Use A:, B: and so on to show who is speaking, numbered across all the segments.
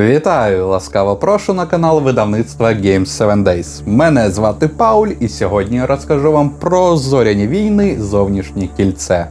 A: Вітаю! Ласкаво прошу на канал видавництва Games 7 Days. Мене звати Пауль, і сьогодні я розкажу вам про зоряні війни зовнішнє кільце.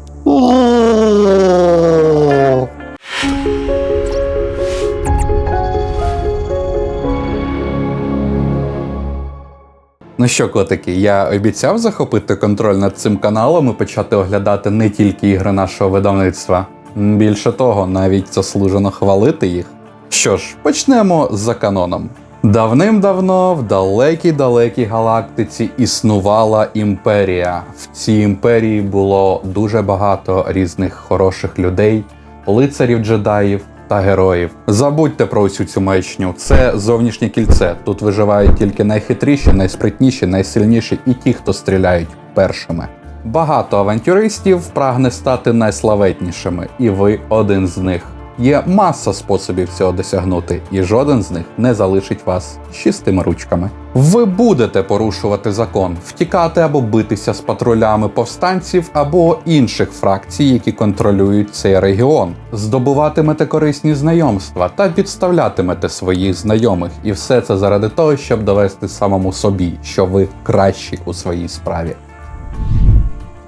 A: Ну що, котики, я обіцяв захопити контроль над цим каналом і почати оглядати не тільки ігри нашого видавництва. Більше того, навіть заслужено хвалити їх. Що ж, почнемо за каноном. Давним-давно в далекій-далекій галактиці існувала імперія. В цій імперії було дуже багато різних хороших людей, лицарів джедаїв та героїв. Забудьте про усю цю маячню. Це зовнішнє кільце. Тут виживають тільки найхитріші, найспритніші, найсильніші і ті, хто стріляють першими. Багато авантюристів прагне стати найславетнішими, і ви один з них. Є маса способів цього досягнути, і жоден з них не залишить вас з чистими ручками. Ви будете порушувати закон, втікати або битися з патрулями повстанців або інших фракцій, які контролюють цей регіон. Здобуватимете корисні знайомства та підставлятимете своїх знайомих, і все це заради того, щоб довести самому собі, що ви кращі у своїй справі.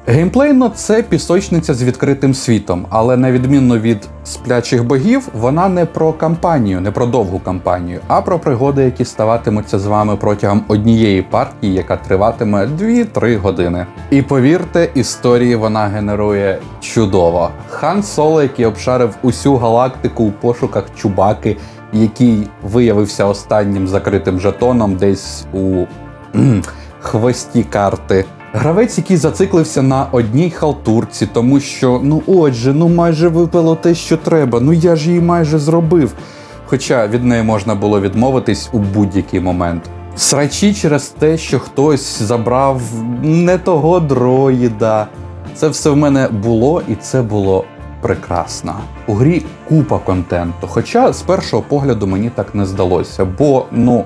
A: Геймплейно це пісочниця з відкритим світом, але на відміну від сплячих богів, вона не про кампанію, не про довгу кампанію, а про пригоди, які ставатимуться з вами протягом однієї партії, яка триватиме 2-3 години. І повірте, історії вона генерує чудово. Хан Соло, який обшарив усю галактику у пошуках чубаки, який виявився останнім закритим жетоном десь у хвості карти. Гравець, який зациклився на одній халтурці, тому що ну отже, ну майже випало те, що треба. Ну я ж її майже зробив. Хоча від неї можна було відмовитись у будь-який момент. Срачі через те, що хтось забрав не того дроїда. Це все в мене було, і це було прекрасно. У грі купа контенту. Хоча з першого погляду мені так не здалося, бо ну.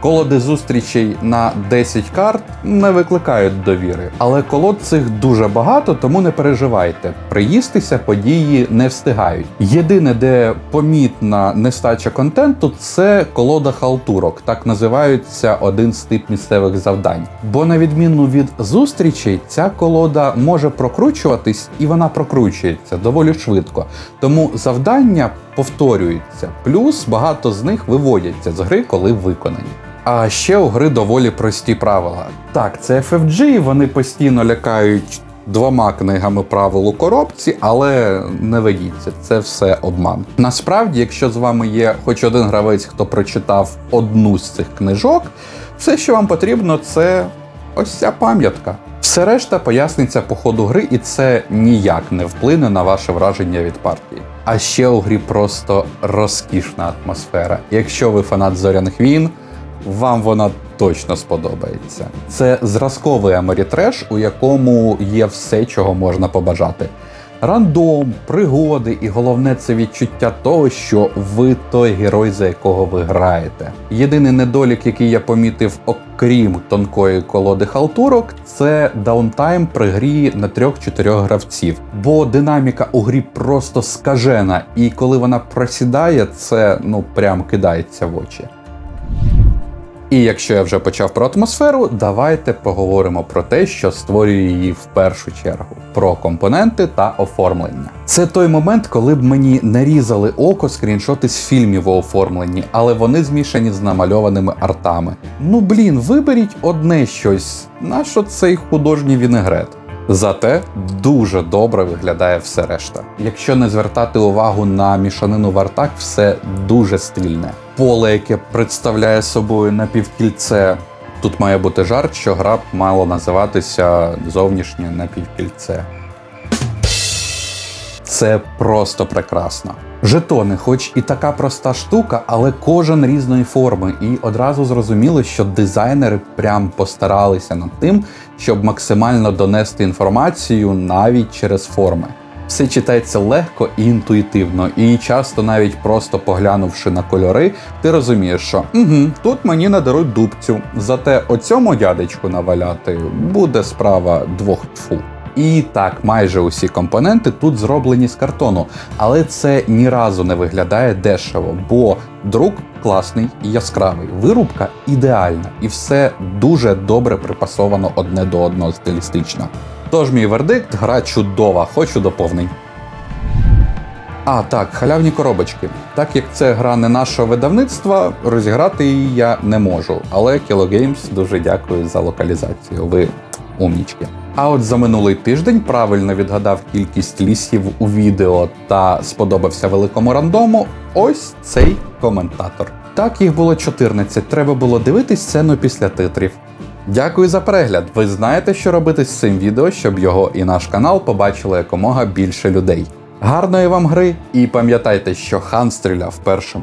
A: Колоди зустрічей на 10 карт не викликають довіри, але колод цих дуже багато, тому не переживайте. Приїстися події не встигають. Єдине, де помітна нестача контенту, це колода халтурок, так називаються один з тип місцевих завдань. Бо на відміну від зустрічей, ця колода може прокручуватись і вона прокручується доволі швидко. Тому завдання повторюються, плюс багато з них виводяться з гри, коли виконані. А ще у гри доволі прості правила. Так, це FFG, вони постійно лякають двома книгами правил у коробці, але не ведіться, це все обман. Насправді, якщо з вами є хоч один гравець, хто прочитав одну з цих книжок, все, що вам потрібно, це ось ця пам'ятка. Все решта поясниться по ходу гри, і це ніяк не вплине на ваше враження від партії. А ще у грі просто розкішна атмосфера. Якщо ви фанат зоряних війн, вам вона точно сподобається. Це зразковий Амерітреш, у якому є все, чого можна побажати. Рандом, пригоди, і головне це відчуття того, що ви той герой, за якого ви граєте. Єдиний недолік, який я помітив, окрім тонкої колоди халтурок, це даунтайм при грі на 3-4 гравців. Бо динаміка у грі просто скажена, і коли вона просідає, це ну прям кидається в очі. І якщо я вже почав про атмосферу, давайте поговоримо про те, що створює її в першу чергу: про компоненти та оформлення. Це той момент, коли б мені не різали око скріншоти з фільмів у оформленні, але вони змішані з намальованими артами. Ну блін, виберіть одне щось, нащо цей художній вінегрет? Зате дуже добре виглядає все решта. Якщо не звертати увагу на мішанину вартак, все дуже стильне. Поле, яке представляє собою напівкільце. Тут має бути жарт, що гра б мала називатися зовнішнє напівкільце. Це просто прекрасно. Жетони, хоч і така проста штука, але кожен різної форми, і одразу зрозуміло, що дизайнери прям постаралися над тим, щоб максимально донести інформацію навіть через форми. Все читається легко і інтуїтивно, і часто навіть просто поглянувши на кольори, ти розумієш, що угу, тут мені надаруть дубцю, зате оцьому дядечку наваляти буде справа двох тфу. І так, майже усі компоненти тут зроблені з картону, але це ні разу не виглядає дешево, бо друк класний і яскравий, вирубка ідеальна, і все дуже добре припасовано одне до одного стилістично. Тож мій вердикт гра чудова, хочу доповнень. А, так, халявні коробочки. Так як це гра не нашого видавництва, розіграти її я не можу. Але Games дуже дякую за локалізацію. Ви умнічки. А от за минулий тиждень правильно відгадав кількість лісів у відео та сподобався великому рандому. Ось цей коментатор. Так, їх було 14, треба було дивитись сцену після титрів. Дякую за перегляд. Ви знаєте, що робити з цим відео, щоб його і наш канал побачили якомога більше людей. Гарної вам гри і пам'ятайте, що хан стріляв першим.